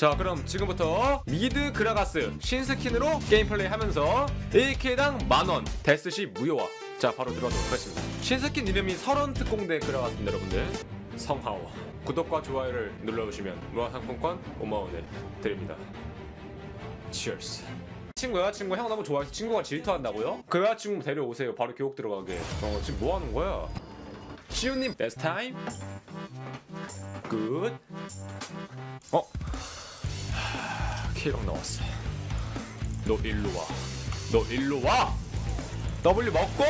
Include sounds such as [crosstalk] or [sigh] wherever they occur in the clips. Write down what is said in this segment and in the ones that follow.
자 그럼 지금부터 미드 그라가스 신스킨으로 게임 플레이 하면서 1킬당 만원 데스시 무효화. 자 바로 들어가도록 하겠습니다. 신스킨 이름이 설원 특공대 그라가스입니다 여러분들. 성하오. 구독과 좋아요를 눌러주시면 무한상품권 5만원을 드립니다. 치얼스 친구 여자친구 형 너무 좋아해서 친구가 질투한다고요? 그 여자친구 데려오세요. 바로 교육 들어가게. 어 지금 뭐 하는 거야? 시우님 베스트 타임 굿 어? K랑 나왔어. 너 일로 와. 너 일로 와. W 먹고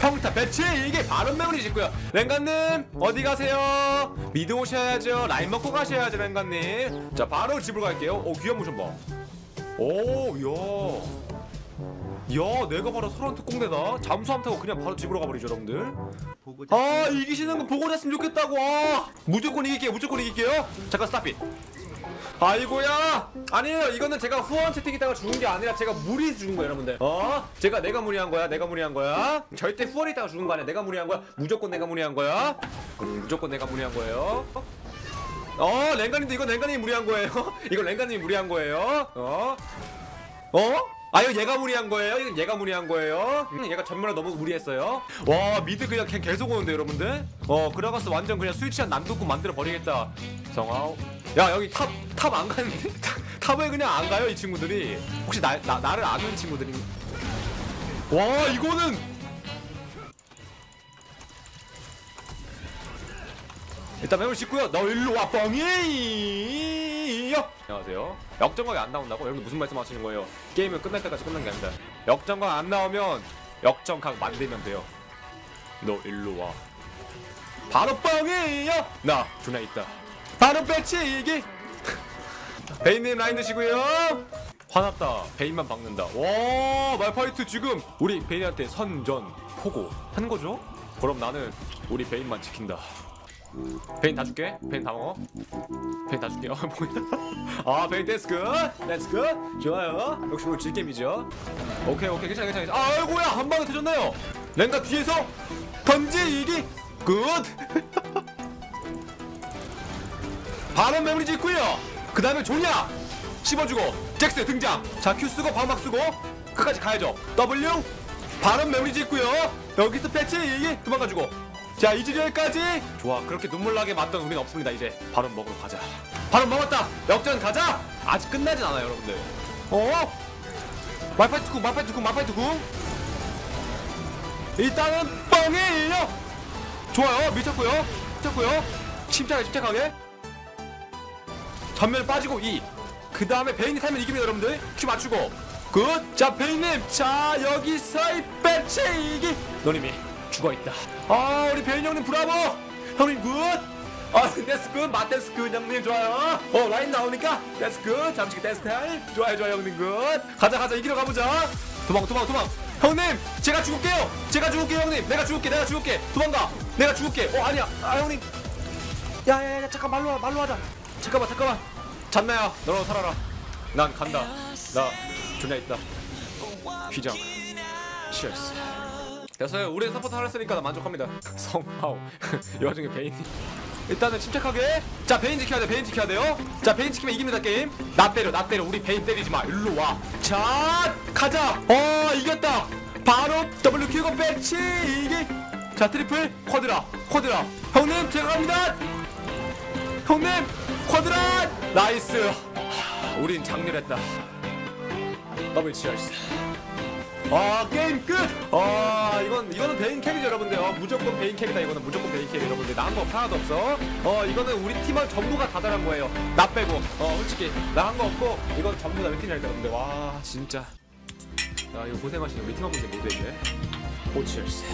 평타 배치 이게 바른 메모리 짓고요. 랭가님 어디 가세요? 미드 오셔야죠. 라인 먹고 가셔야죠, 랭가님. 자 바로 집으로 갈게요. 오 귀한 모션 봐. 오 야. 야 내가 바로 설원 특공대다. 잠수함 타고 그냥 바로 집으로 가버리죠, 여러분들. 아 이기시는 거 보고 냈으면 좋겠다고. 아, 무조건 이길게요, 무조건 이길게요. 잠깐 스탑잇. 아이고야 아니에요 이거는 제가 후원 채팅에다가 죽은 게 아니라 제가 무리 죽은 거예요 여러분들 어 제가 내가 무리한 거야 내가 무리한 거야 절대 후원에다가 죽은 거 아니야 내가 무리한 거야 무조건 내가 무리한 거야 음, 무조건 내가 무리한 거예요 어 랭가님도 이거 랭가님이 무리한 거예요 [laughs] 이거 랭가님이 무리한 거예요 어 어? 아 이거 얘가 무리한 거예요? 이건 얘가 무리한 거예요? 음, 얘가 전면에 너무 무리했어요. 와 미드 그냥 걔 계속 오는데 여러분들? 어 그라가스 완전 그냥 스위치한 난도꾼 만들어 버리겠다. 성아우. 야 여기 탑 탑 안 가는데? [laughs] 탑을 그냥 안 가요 이 친구들이. 혹시 나, 나 나를 아는 친구들이? 와 이거는 일단 매물 씻고요. 너 일로 와 뻥이. 안녕하세요. 역전각이 안 나온다고? 여러분 무슨 말씀 하시는 거예요? 게임은 끝날 때까지 끝난 게 아니다. 역전각 안 나오면 역전각 만들면 돼요. 너 일로 와. 바로 뻥이요. 나 존나 있다. 바로 배치기. [laughs] 베인님 라인 드시고요. 화났다. 베인만 박는다. 와 말파이트 지금 우리 베인한테 선전 포고 한 거죠? 그럼 나는 우리 베인만 지킨다. 베인 다 줄게. 베인 다 먹어. 베인 다 줄게. [laughs] 아 뭐야? 아 베인 댄스 굿. 댄스 굿. 좋아요. 역시 오늘 질게임이죠. 오케이 오케이 괜찮아 괜찮아. 아이고야 한 방에 터졌나요? 랭가 뒤에서 던지기 굿. [laughs] 바로 메모리 짓고요. 그 다음에 조냐 씹어주고 잭스 등장. 자 쓰고 방막 쓰고 끝까지 가야죠. W 바로 메모리 짓고요. 여기서 패치 이기 도망가주고. 자 이즈리얼까지 좋아 그렇게 눈물 나게 맞던 우리는 없습니다 이제 바로 먹으러 가자. 바로 먹었다. 역전 가자. 아직 끝나진 않아요 여러분들. 어? 말파이트 궁 말파이트 궁 말파이트 궁. 일단은 뻥이에요. 좋아요 미쳤고요 미쳤고요 침착하게 침착하게 전면 빠지고 2. 그 다음에 베인이 살면 이깁니다, 여러분들. 큐 맞추고. 굿. 자, 베인님. 자, 여기서의 배치기. 너님이 죽어있다. 아, 우리 베인 형님 브라보. 형님 굿. 아, 댄스 굿. 맞댄스 굿. 형님 좋아요. 어, 라인 나오니까 댄스 굿. 잠시 댄스 타임. 좋아요, 좋아요, 형님 굿. 가자, 가자. 이기러 가보자. 도망, 도망, 도망. 형님, 제가 죽을게요. 제가 죽을게요, 형님. 내가 죽을게, 내가 죽을게. 도망가. 내가 죽을게. 어, 아니야. 아, 형님. 야 야 야 잠깐 말로 와 말로 하자 잠깐만 잠깐만 잔나야 너로 살아라. 난 간다. 나 존나 있다. 휘장. 치얼스. 됐어요. 우리 서포트 하랬으니까 나 만족합니다. [laughs] 성하오. [laughs] 이 와중에 베인. 일단은 침착하게. 자 베인 지켜야 돼. 베인 지켜야 돼요. 자 베인 지키면 이깁니다 게임. 나 때려 나 때려. 우리 베인 때리지 마. 일로 와자 가자. 어 이겼다. 바로 W 큐고 배치. 이기 자 트리플 쿼드라. 쿼드라. 형님 제가 갑니다. 형님 쿼드라 나이스. 하, 우린 장렬했다. 더블 치얼스. 아 게임 끝 아 이건 이거는 베인 캐리죠 여러분들. 어, 무조건 베인 캐리다 이거는. 무조건 베인 캐리 여러분들. 나한 거 하나도 없어. 어 이거는 우리 팀원 전부가 다 잘한 거예요. 나 빼고. 어 솔직히. 나 한 거 없고 이건 전부 다 우리 팀 잘했다 여러분들. 와 진짜. 아 이거 고생하시네 우리 팀원 분들 모두에게 오 치얼스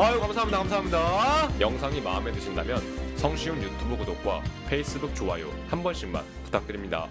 아유 감사합니다 감사합니다. 영상이 마음에 드신다면 성시훈 유튜브 구독과 페이스북 좋아요 한 번씩만 부탁드립니다